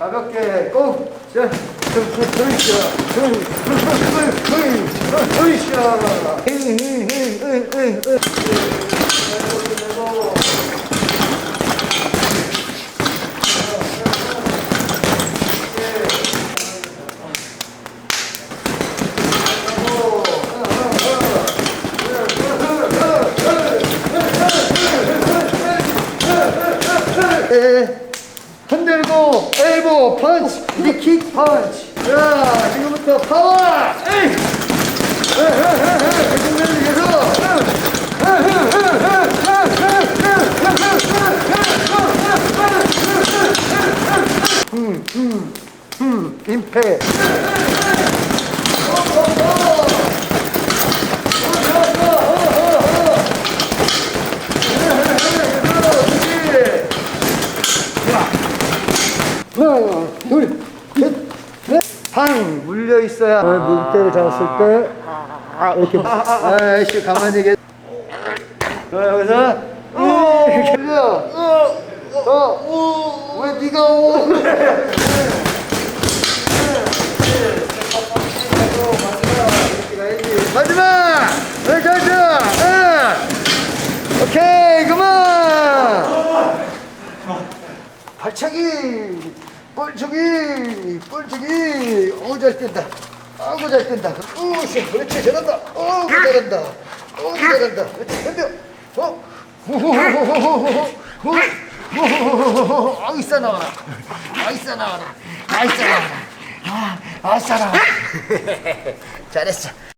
가볍게 고! 자, 으쌰, 흔들고 엘보 펀치 리킥 펀치 자 지금부터 파워 에이 임패 하나, 둘, 셋, 넷, 방 물려 있어야 물때를 잡았을 때 이렇게 아이씨 가만히 계자 여기서 이렇게 물려 어왜 네가 오 마지막 자자 오케이 그만 발차기 뻘chu기 뻘chu기 어잘 뛴다 아구 잘 뛴다 으쌰 그렇지 잘한다 어우 잘한다 어우 잘한다 그렇지 덤벼 어 잘했어